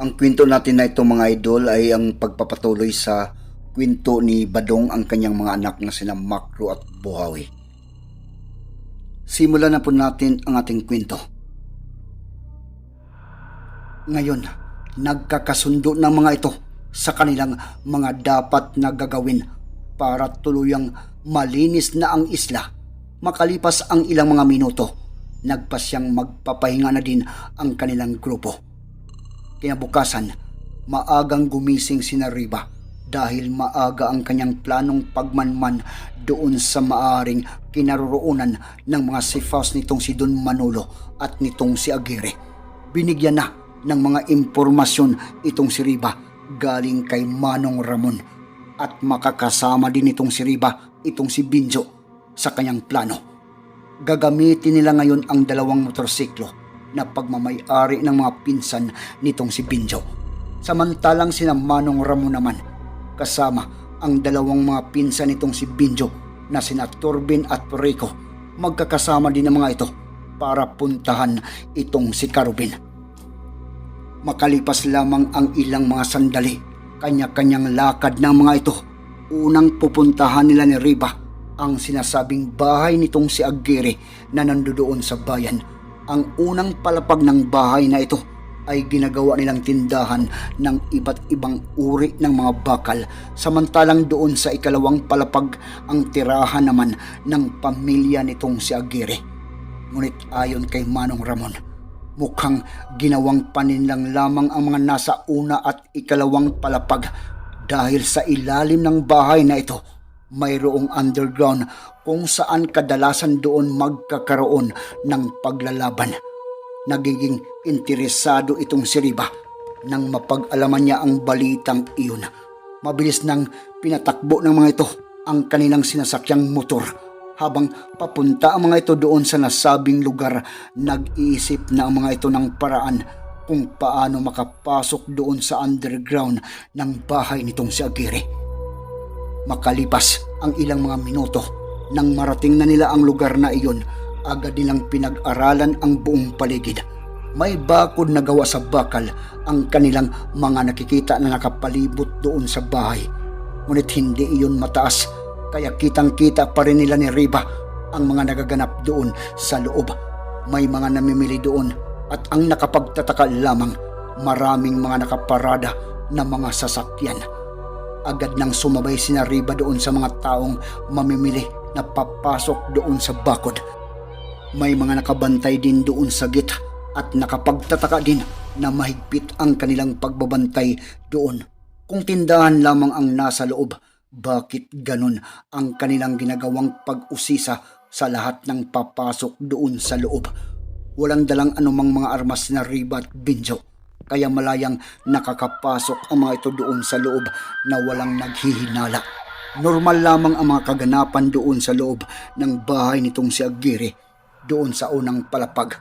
Ang kwento natin na ito mga idol ay ang pagpapatuloy sa kwento ni Badong ang kanyang mga anak na sina Makro at Buhawi. Simulan na po natin ang ating kwento. Ngayon, nagkakasundo ng mga ito sa kanilang mga dapat na gagawin para tuluyang malinis na ang isla. Makalipas ang ilang mga minuto, nagpasyang magpapahinga na din ang kanilang grupo. Kinabukasan, maagang gumising si Nariba dahil maaga ang kanyang planong pagmanman doon sa maaring kinaroroonan ng mga sifas nitong si Don Manolo at nitong si Aguirre. Binigyan na ng mga impormasyon itong si Riba galing kay Manong Ramon at makakasama din itong si Riba itong si Binjo sa kanyang plano. Gagamitin nila ngayon ang dalawang motorsiklo na pagmamayari ng mga pinsan nitong si Binjo. Samantalang sina Manong Ramon naman kasama ang dalawang mga pinsan nitong si Binjo na sina Turbin at Rico. Magkakasama din ang mga ito para puntahan itong si Carubin. Makalipas lamang ang ilang mga sandali, kanya-kanyang lakad ng mga ito. Unang pupuntahan nila ni Riba ang sinasabing bahay nitong si Aguirre na nandoon sa bayan. Ang unang palapag ng bahay na ito ay ginagawa nilang tindahan ng iba't ibang uri ng mga bakal samantalang doon sa ikalawang palapag ang tirahan naman ng pamilya nitong si Aguirre. Ngunit ayon kay Manong Ramon, mukhang ginawang paninlang lamang ang mga nasa una at ikalawang palapag dahil sa ilalim ng bahay na ito mayroong underground kung saan kadalasan doon magkakaroon ng paglalaban. Nagiging interesado itong si Riba nang mapag-alaman niya ang balitang iyon. Mabilis nang pinatakbo ng mga ito ang kanilang sinasakyang motor habang papunta ang mga ito doon sa nasabing lugar, nag-iisip na ang mga ito ng paraan kung paano makapasok doon sa underground ng bahay nitong si Aguirre. Makalipas ang ilang mga minuto nang marating na nila ang lugar na iyon, agad nilang pinag-aralan ang buong paligid. May bakod na gawa sa bakal ang kanilang mga nakikita na nakapalibot doon sa bahay. Ngunit hindi iyon mataas kaya kitang-kita pa rin nila ni Riba ang mga nagaganap doon sa loob. May mga namimili doon at ang nakapagtataka lamang maraming mga nakaparada na mga sasakyan. Agad nang sumabay si Riba doon sa mga taong mamimili na papasok doon sa bakod. May mga nakabantay din doon sa git at nakapagtataka din na mahigpit ang kanilang pagbabantay doon. Kung tindahan lamang ang nasa loob, bakit ganun ang kanilang ginagawang pag-usisa sa lahat ng papasok doon sa loob? Walang dalang anumang mga armas na riba at binjo, kaya malayang nakakapasok ang mga ito doon sa loob na walang naghihinala. Normal lamang ang mga kaganapan doon sa loob ng bahay nitong si Aguirre. Doon sa unang palapag,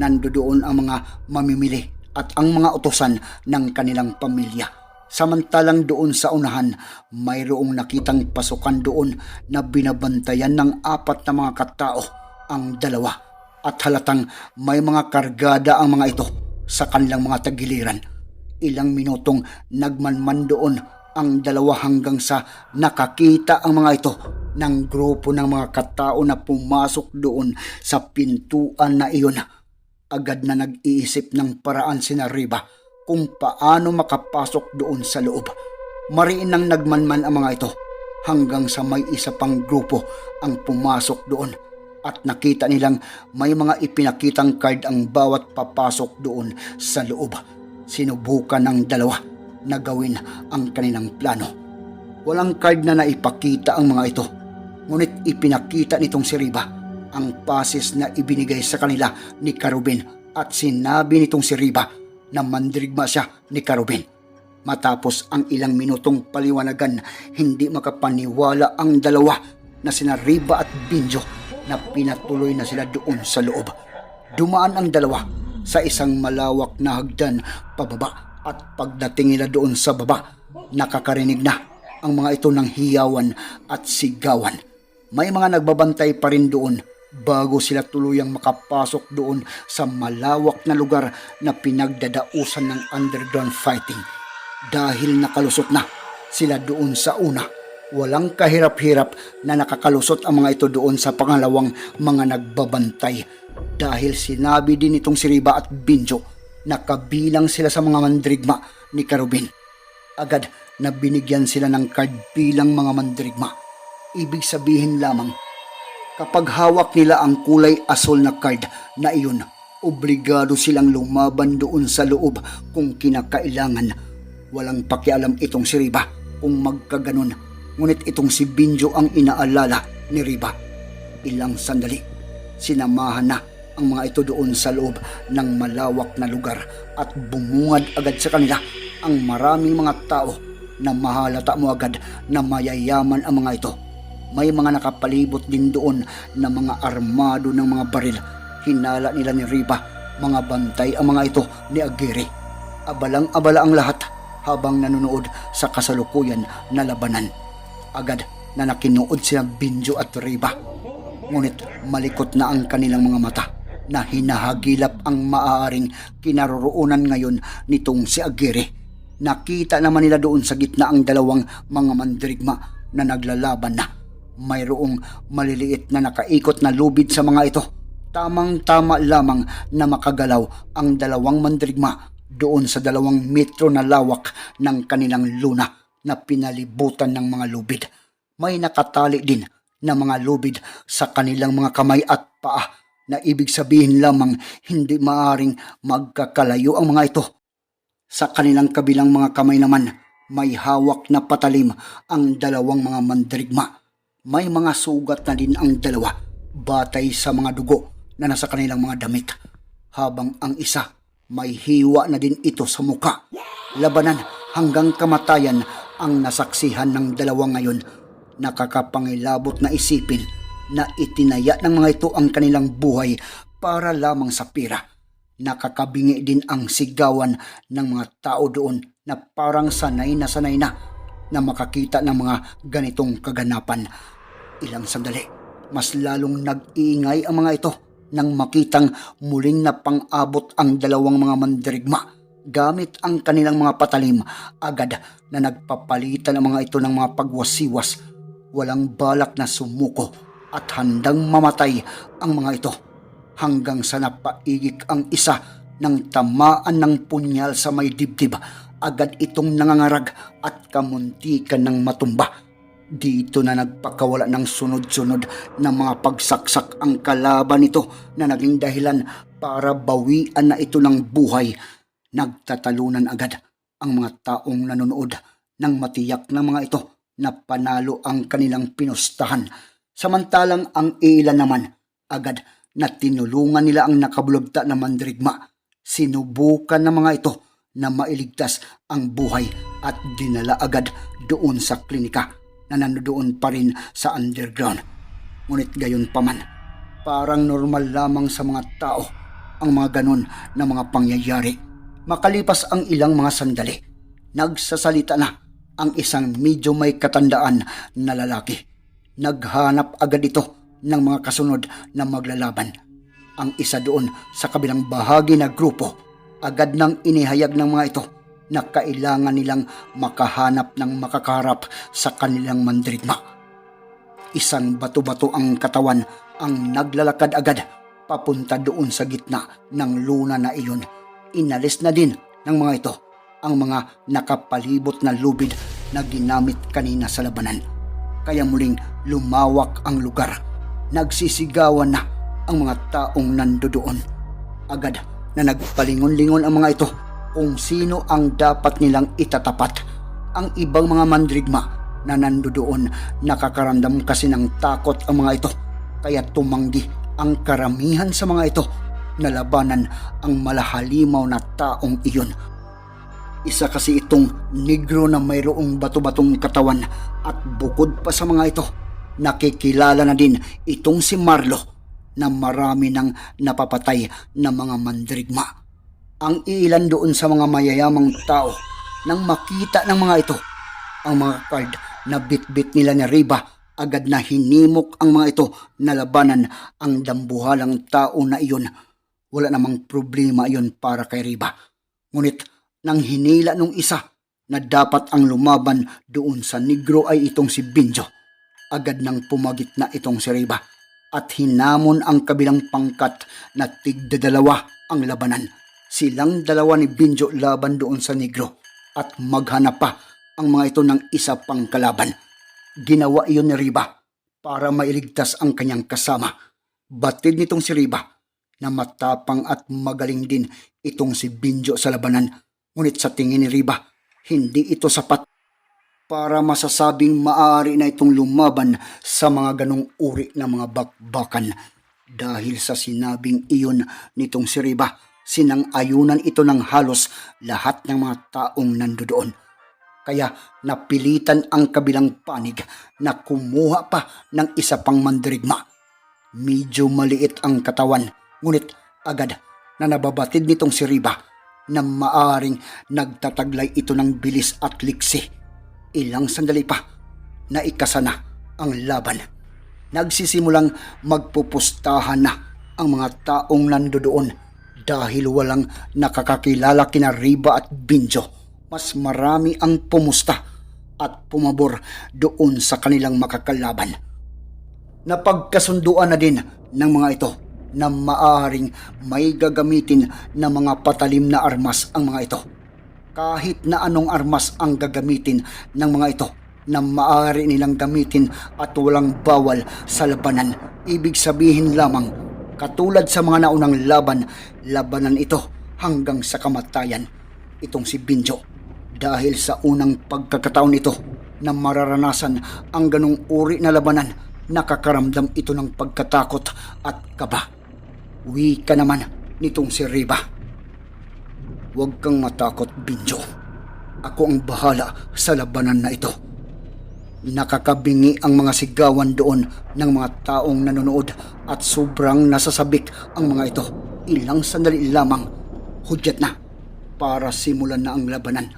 nando doon ang mga mamimili at ang mga utosan ng kanilang pamilya. Samantalang doon sa unahan, mayroong nakitang pasukan doon na binabantayan ng apat na mga katao, ang dalawa. At halatang may mga kargada ang mga ito sa kanilang mga tagiliran. Ilang minutong nagmanman doon ang dalawa hanggang sa nakakita ang mga ito ng grupo ng mga katao na pumasok doon sa pintuan na iyon. Agad na nag-iisip ng paraan si Riba kung paano makapasok doon sa loob. Mariin nang nagmanman ang mga ito hanggang sa may isa pang grupo ang pumasok doon at nakita nilang may mga ipinakitang card ang bawat papasok doon sa loob. Sinubukan ng dalawa na gawin ang kanilang plano. Walang card na naipakita ang mga ito, ngunit ipinakita nitong si Riba ang pasis na ibinigay sa kanila ni Karubin at sinabi nitong si Riba na mandirigma siya ni Karubin. Matapos ang ilang minutong paliwanagan, hindi makapaniwala ang dalawa na sina Riba at Binjo na pinatuloy na sila doon sa loob. Dumaan ang dalawa sa isang malawak na hagdan pababa at pagdating nila doon sa baba, nakakarinig na ang mga ito ng hiyawan at sigawan. May mga nagbabantay pa rin doon bago sila tuluyang makapasok doon sa malawak na lugar na pinagdadausan ng underground fighting. Dahil nakalusot na sila doon sa una, walang kahirap-hirap na nakakalusot ang mga ito doon sa pangalawang mga nagbabantay. Dahil sinabi din itong si Riba at Binjo na kabilang sila sa mga mandrigma ni Karubin. Agad na binigyan sila ng card bilang mga mandrigma. Ibig sabihin lamang Kapag hawak nila ang kulay asol na card na iyon, obligado silang lumaban doon sa loob kung kinakailangan. Walang pakialam itong si Riba kung magkaganon. Ngunit itong si Binjo ang inaalala ni Riba. Ilang sandali, sinamahan na ang mga ito doon sa loob ng malawak na lugar at bumungad agad sa kanila ang maraming mga tao na mahalata mo agad na mayayaman ang mga ito may mga nakapalibot din doon na mga armado ng mga baril. Hinala nila ni Riba, mga bantay ang mga ito ni Aguirre. Abalang-abala ang lahat habang nanonood sa kasalukuyan na labanan. Agad na nakinuod sila Binjo at Riba. Ngunit malikot na ang kanilang mga mata na hinahagilap ang maaaring kinaroroonan ngayon nitong si Aguirre. Nakita naman nila doon sa gitna ang dalawang mga mandirigma na naglalaban na mayroong maliliit na nakaikot na lubid sa mga ito. Tamang-tama lamang na makagalaw ang dalawang mandirigma doon sa dalawang metro na lawak ng kanilang luna na pinalibutan ng mga lubid. May nakatali din na mga lubid sa kanilang mga kamay at paa na ibig sabihin lamang hindi maaring magkakalayo ang mga ito. Sa kanilang kabilang mga kamay naman, may hawak na patalim ang dalawang mga mandirigma may mga sugat na din ang dalawa batay sa mga dugo na nasa kanilang mga damit. Habang ang isa may hiwa na din ito sa muka. Labanan hanggang kamatayan ang nasaksihan ng dalawa ngayon. Nakakapangilabot na isipin na itinaya ng mga ito ang kanilang buhay para lamang sa pira. Nakakabingi din ang sigawan ng mga tao doon na parang sanay na sanay na na makakita ng mga ganitong kaganapan. Ilang sandali, mas lalong nag-iingay ang mga ito nang makitang muling napang-abot ang dalawang mga mandirigma gamit ang kanilang mga patalim agad na nagpapalitan ang mga ito ng mga pagwasiwas. Walang balak na sumuko at handang mamatay ang mga ito hanggang sa napaigik ang isa ng tamaan ng punyal sa may dibdib agad itong nangangarag at kamuntikan ng matumba dito na nagpakawala ng sunod-sunod na mga pagsaksak ang kalaban nito na naging dahilan para bawian na ito ng buhay. Nagtatalunan agad ang mga taong nanonood nang matiyak na mga ito na panalo ang kanilang pinustahan. Samantalang ang ilan naman agad na tinulungan nila ang nakabulagta na mandirigma. Sinubukan ng mga ito na mailigtas ang buhay at dinala agad doon sa klinika na nandoon pa rin sa underground. Ngunit gayon pa man, parang normal lamang sa mga tao ang mga ganon na mga pangyayari. Makalipas ang ilang mga sandali, nagsasalita na ang isang medyo may katandaan na lalaki. Naghanap agad ito ng mga kasunod na maglalaban. Ang isa doon sa kabilang bahagi na grupo, agad nang inihayag ng mga ito na kailangan nilang makahanap ng makakarap sa kanilang mandirigma. Isang bato-bato ang katawan ang naglalakad agad papunta doon sa gitna ng luna na iyon. Inalis na din ng mga ito ang mga nakapalibot na lubid na ginamit kanina sa labanan. Kaya muling lumawak ang lugar. Nagsisigawan na ang mga taong nandoon. Agad na nagpalingon-lingon ang mga ito kung sino ang dapat nilang itatapat. Ang ibang mga mandrigma na nandoon nakakaramdam kasi ng takot ang mga ito kaya tumanggi ang karamihan sa mga ito na labanan ang malahalimaw na taong iyon. Isa kasi itong negro na mayroong bato-batong katawan at bukod pa sa mga ito, nakikilala na din itong si Marlo na marami ng napapatay na mga mandirigma. Ang ilan doon sa mga mayayamang tao nang makita ng mga ito, ang mga card na bit-bit nila ni Riba agad na hinimok ang mga ito na labanan ang dambuhalang tao na iyon. Wala namang problema iyon para kay Riba. Ngunit nang hinila nung isa na dapat ang lumaban doon sa negro ay itong si Binjo. Agad nang pumagit na itong si Riba at hinamon ang kabilang pangkat na tigdadalawa ang labanan. Silang dalawa ni Binjo laban doon sa negro at maghanap pa ang mga ito ng isa pang kalaban. Ginawa iyon ni Riba para mailigtas ang kanyang kasama. Batid nitong si Riba na matapang at magaling din itong si Binjo sa labanan. Ngunit sa tingin ni Riba, hindi ito sapat para masasabing maaari na itong lumaban sa mga ganong uri ng mga bakbakan. Dahil sa sinabing iyon nitong si Riba, sinang-ayunan ito ng halos lahat ng mga taong nandoon. Kaya napilitan ang kabilang panig na kumuha pa ng isa pang mandirigma. Medyo maliit ang katawan, ngunit agad na nababatid nitong si Riba na maaring nagtataglay ito ng bilis at liksi. Ilang sandali pa, na ang laban. Nagsisimulang magpupustahan na ang mga taong nandoon dahil walang nakakakilala kina Riba at Binjo. Mas marami ang pumusta at pumabor doon sa kanilang makakalaban. Napagkasunduan na din ng mga ito na maaring may gagamitin na mga patalim na armas ang mga ito. Kahit na anong armas ang gagamitin ng mga ito na maaari nilang gamitin at walang bawal sa labanan. Ibig sabihin lamang, katulad sa mga naunang laban, labanan ito hanggang sa kamatayan. Itong si Binjo. Dahil sa unang pagkakataon ito na mararanasan ang ganong uri na labanan, nakakaramdam ito ng pagkatakot at kaba. Uwi ka naman nitong si Riba. Huwag kang matakot, Binjo. Ako ang bahala sa labanan na ito. Nakakabingi ang mga sigawan doon ng mga taong nanonood at sobrang nasasabik ang mga ito. Ilang sandali lamang, hudyat na para simulan na ang labanan.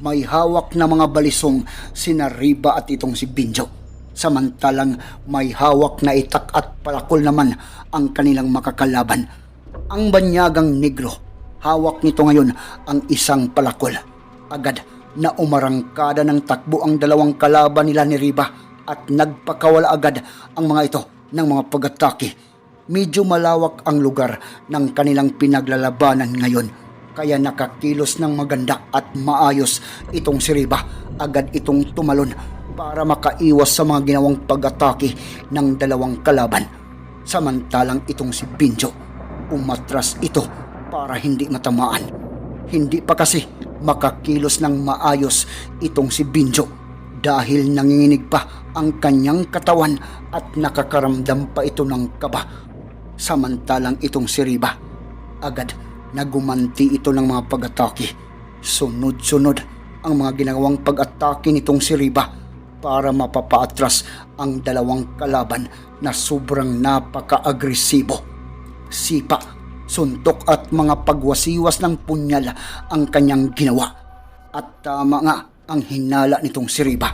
May hawak na mga balisong sina Riba at itong si Binjo. Samantalang may hawak na itak at palakol naman ang kanilang makakalaban. Ang banyagang negro, hawak nito ngayon ang isang palakol. Agad na umarangkada ng takbo ang dalawang kalaban nila ni Riba at nagpakawala agad ang mga ito ng mga pag-atake. Medyo malawak ang lugar ng kanilang pinaglalabanan ngayon kaya nakakilos ng maganda at maayos itong si Riba. Agad itong tumalon para makaiwas sa mga ginawang pag-atake ng dalawang kalaban. Samantalang itong si Binjo, umatras ito para hindi matamaan. Hindi pa kasi makakilos ng maayos itong si Binjo dahil nanginginig pa ang kanyang katawan at nakakaramdam pa ito ng kaba. Samantalang itong si Riba, agad nagumanti ito ng mga pag-atake. Sunod-sunod ang mga ginawang pag-atake nitong si Riba para mapapaatras ang dalawang kalaban na sobrang napaka-agresibo. Sipa, suntok at mga pagwasiwas ng punyal ang kanyang ginawa. At tama nga ang hinala nitong si Riba.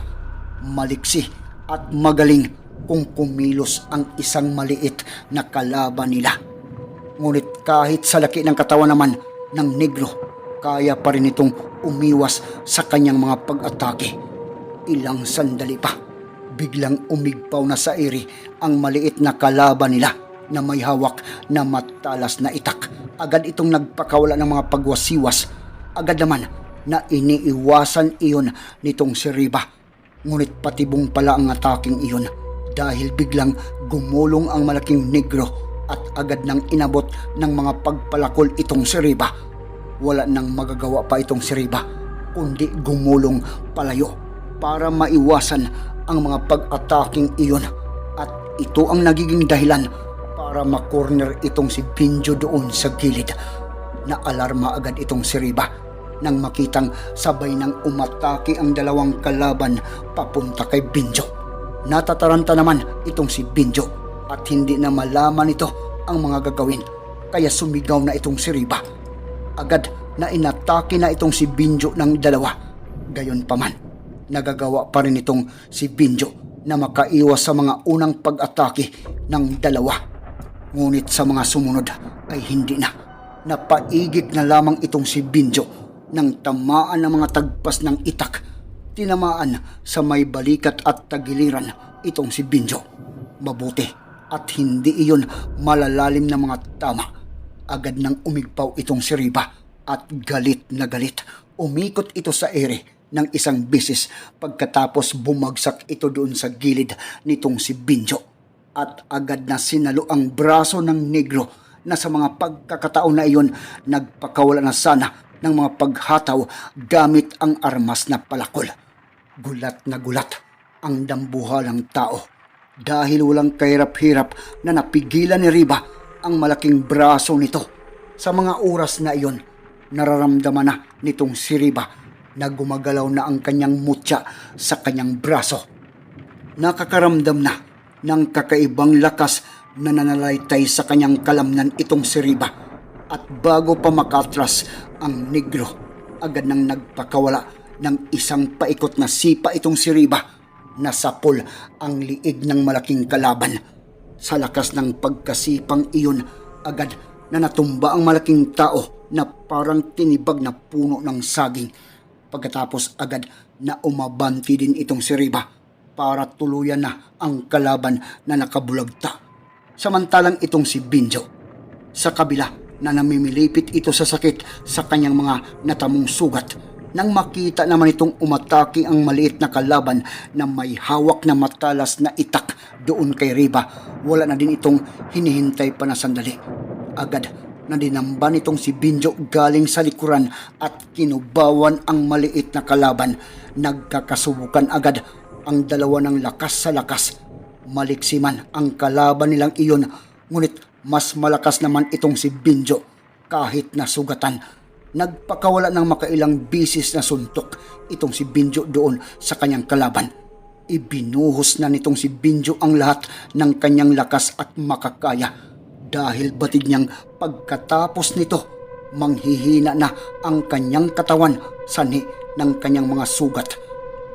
Maliksi at magaling kung kumilos ang isang maliit na kalaban nila. Ngunit kahit sa laki ng katawan naman ng negro, kaya pa rin itong umiwas sa kanyang mga pag-atake. Ilang sandali pa, biglang umigpaw na sa iri ang maliit na kalaban nila na may hawak na matalas na itak. Agad itong nagpakawala ng mga pagwasiwas. Agad naman na iniiwasan iyon nitong si Riba. Ngunit patibong pala ang ataking iyon dahil biglang gumulong ang malaking negro at agad nang inabot ng mga pagpalakol itong si Riba. Wala nang magagawa pa itong si Riba kundi gumulong palayo para maiwasan ang mga pag-ataking iyon at ito ang nagiging dahilan para makorner itong si Binjo doon sa gilid. Naalarma agad itong si Riba nang makitang sabay nang umatake ang dalawang kalaban papunta kay Binjo. Natataranta naman itong si Binjo at hindi na malaman ito ang mga gagawin kaya sumigaw na itong si Riba. Agad na inatake na itong si Binjo ng dalawa. Gayon pa man, nagagawa pa rin itong si Binjo na makaiwas sa mga unang pag-atake ng dalawa. Ngunit sa mga sumunod ay hindi na. Napaigit na lamang itong si Binjo nang tamaan ng mga tagpas ng itak. Tinamaan sa may balikat at tagiliran itong si Binjo. Mabuti at hindi iyon malalalim na mga tama. Agad nang umigpaw itong si Riba at galit na galit. Umikot ito sa ere ng isang bisis pagkatapos bumagsak ito doon sa gilid nitong si Binjo. At agad na sinalo ang braso ng negro na sa mga pagkakataon na iyon nagpakawala na sana ng mga paghataw gamit ang armas na palakol. Gulat na gulat ang dambuhalang tao dahil walang kahirap-hirap na napigilan ni Riba ang malaking braso nito. Sa mga oras na iyon, nararamdaman na nitong si Riba na gumagalaw na ang kanyang mutya sa kanyang braso. Nakakaramdam na ng kakaibang lakas na nanalaitay sa kanyang kalamnan itong si Riba. At bago pa makatras ang negro, agad nang nagpakawala ng isang paikot na sipa itong si Riba. Nasapol ang liig ng malaking kalaban. Sa lakas ng pagkasipang iyon, agad na natumba ang malaking tao na parang tinibag na puno ng saging. Pagkatapos agad na umabanti din itong si Riba para tuluyan na ang kalaban na nakabulagta. Samantalang itong si Binjo, sa kabila na namimilipit ito sa sakit sa kanyang mga natamong sugat, nang makita naman itong umatake ang maliit na kalaban na may hawak na matalas na itak doon kay Riba, wala na din itong hinihintay pa na sandali. Agad na dinamba nitong si Binjo galing sa likuran at kinubawan ang maliit na kalaban. Nagkakasubukan agad ang dalawa ng lakas sa lakas. Maliksi man ang kalaban nilang iyon, ngunit mas malakas naman itong si Binjo kahit na sugatan. Nagpakawala ng makailang bisis na suntok itong si Binjo doon sa kanyang kalaban. Ibinuhos na nitong si Binjo ang lahat ng kanyang lakas at makakaya dahil batid niyang pagkatapos nito manghihina na ang kanyang katawan sani ng kanyang mga sugat.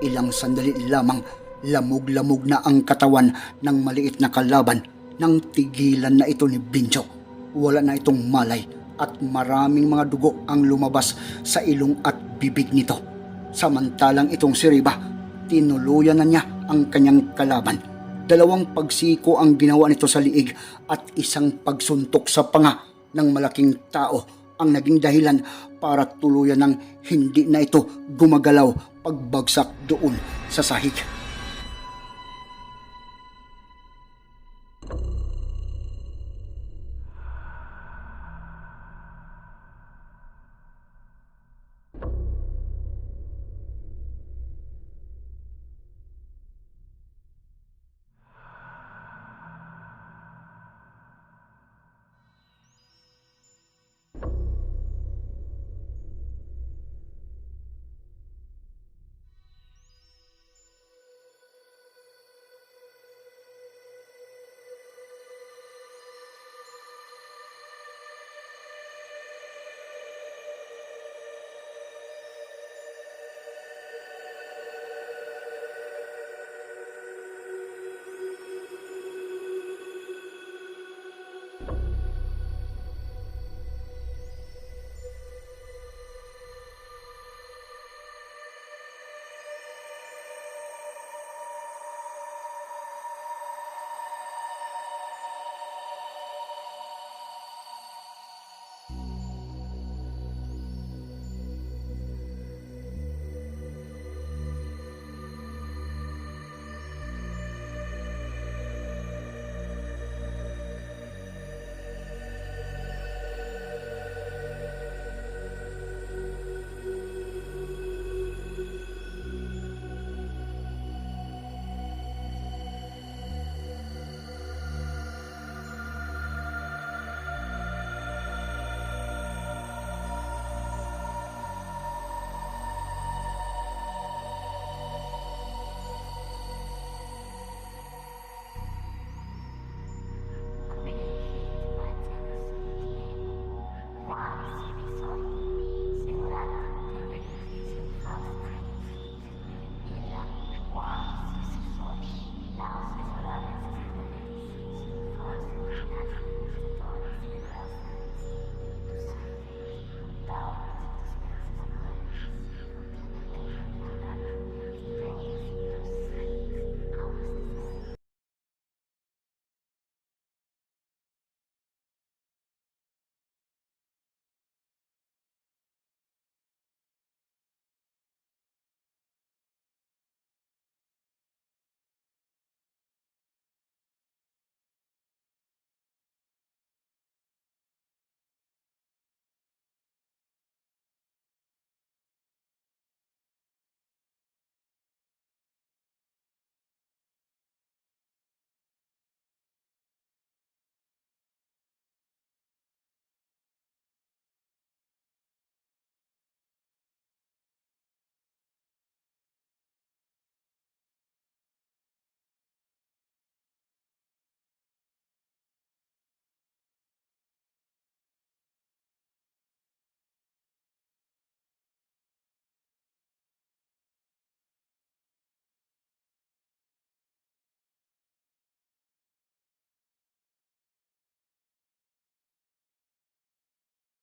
Ilang sandali lamang lamog-lamog na ang katawan ng maliit na kalaban nang tigilan na ito ni Binjo. Wala na itong malay at maraming mga dugo ang lumabas sa ilong at bibig nito. Samantalang itong si Riba, tinuluyan na niya ang kanyang kalaban. Dalawang pagsiko ang ginawa nito sa liig at isang pagsuntok sa panga ng malaking tao ang naging dahilan para tuluyan ng hindi na ito gumagalaw pagbagsak doon sa sahig.